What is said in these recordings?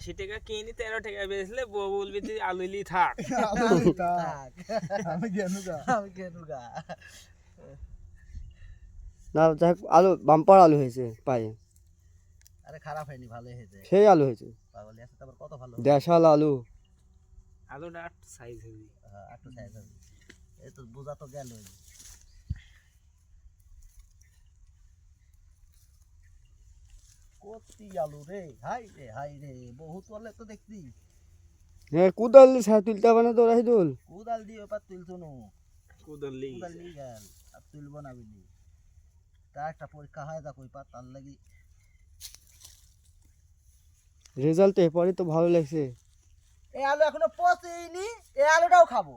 আশি টাকা কিনি তেরো টাকা বেচলে বউ বলবি তুই আলুলি থাক। আমি আমি না যাই আলু বাম্পার আলু হয়েছে পায়ে। আরে খারাপ হয়নি ভালোই হয়েছে। সেই আলু হয়েছে। পাগল আছে তারপর কত ভালো? দেশাল আলু। আলুটা একটু সাইজ হবে হ্যাঁ, একটু সাইজ হবে এই তো বোঝা তো গেল কতি আলু রে? হাই রে হাই রে বহুত বলে তো দেখছি। হ্যাঁ কুদাল সার তুলতে হবে না তো রাহিদুল কুদাল দিয়ে ওপার তুলছো নু? কুদলি কুদাল নিয়ে গেল আর তুলবো না বুঝলি তার একটা পরীক্ষা হয় দেখো ওই পার তার লাগি। রেজাল্ট এরপরে তো ভালো লাগছে। এই আলু এখনও পচেইনি এই আলুটাও খাব।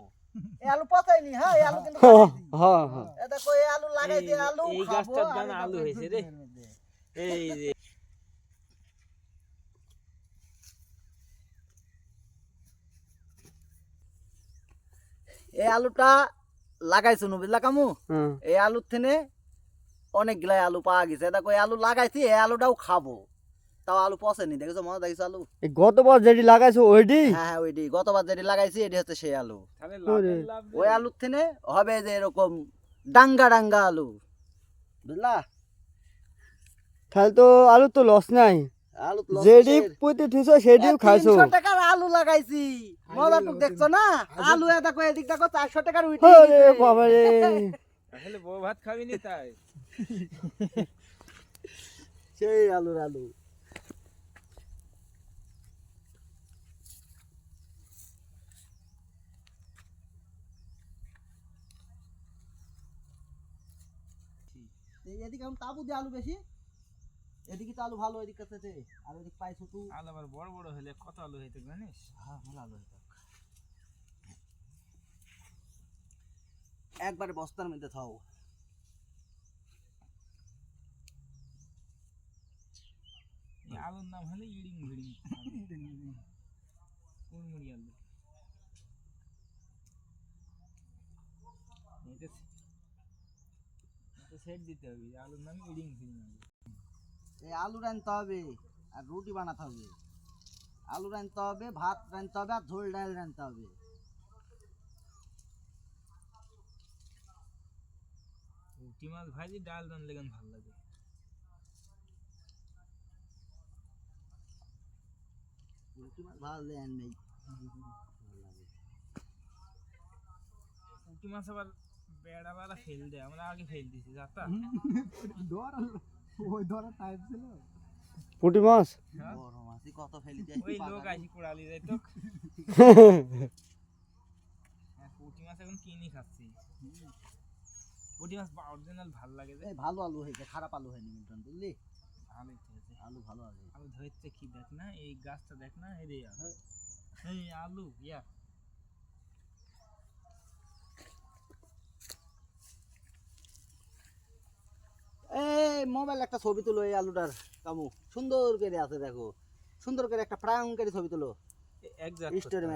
এই আলু পচাইনি হ্যাঁ এই আলু কিন্তু হ্যাঁ হ্যাঁ এ দেখো এই আলু লাগাইছি এই- আলু এই খাব গাছটার আর দানা আলু হয়েছে রে। এই যে এই আলুটা লাগাইছো নু বুঝলা কামু এই আলুর থেনে অনেকগুলাই আলু পাওয়া গেছে। দেখো এই আলু লাগাইছি এই আলুটাও খাব। তাও আলু পচেনি দেখেছ? মনে দেখেছ আলু? গতবার যেটি লাগাইছো ওইটি? হ্যাঁ হ্যাঁ ওইটি। গতবার যেটি লাগাইছি এটি হচ্ছে সেই আলু। ওই আলুর থেনে হবে যে এরকম ডাঙ্গা ডাঙ্গা আলু। বুঝলা? তাহলে তো আলু তো লস নাই। পুঁতে খাইছো। 300 টাকার আলু লাগাইছি। মজা তো দেখছ না? আলু এ দেখো এদিক দেখো চারশো টাকার উঠে ওরে বাবা রে। তাহলে বউ ভাত খাবি নি তাই? সেই আলুর আলু। এই এদিকে তাবু দিয়ে আলু বেশি। এদিকে তো আলু ভালো এদিকে থেকে আর এদিকে পাই ছোট। আলু আবার বড় বড় হলে কত আলু হইতে জানিস? হ্যাঁ ভালো আলু হইতো। একবারে বস্তার মধ্যে থাও। আলুর নাম হলে ইডিং ভিডিং। কুড়মুড়ি আলু? এটা সেট দিতে হবে আলুর নাম ইডিং ভিডিং আলু। এই আলু রানতে হবে আর রুটি বানাতে হবে। আলু রানতে হবে ভাত রানতে হবে আর ঝোল ডাল রানতে হবে। পুঁটি মাছ ভাজি ডাল রান লেগে ভালো লাগে? রুটি মাছ ভালো দেন নেই। পুঁটি মাছ আবার বেড়া বেড়া ফেল দেয় আমরা আগে ফেল দিছি যাতা? ধর ওই ধরা টাইপ ছিল। পুঁটি মাছ? হ্যাঁ? বড় মাছই কত ফেলি দিয়ে ওই লোক আসি কোড়ালি যাই তো। হ্যাঁ, পুঁটি মাছ এখন কিনি খাচ্ছি। পুঁটি মাছ অরিজিনাল ভালো লাগে যে। এই ভালো আলু হয়েছে খারাপ আলু হয়নি মিল্টন বুঝলি? ভালোই হয়েছে। আলু ভালো আছে আলু ধরছে কি দেখ না এই গাছটা দেখ না এই রে এই আলু ইয়া এই মোবাইল একটা ছবি তুলো এই আলুটার কামু। সুন্দর করে আছে দেখো। সুন্দর করে একটা প্রায়ঙ্কারী ছবি তুলো। স্টোরি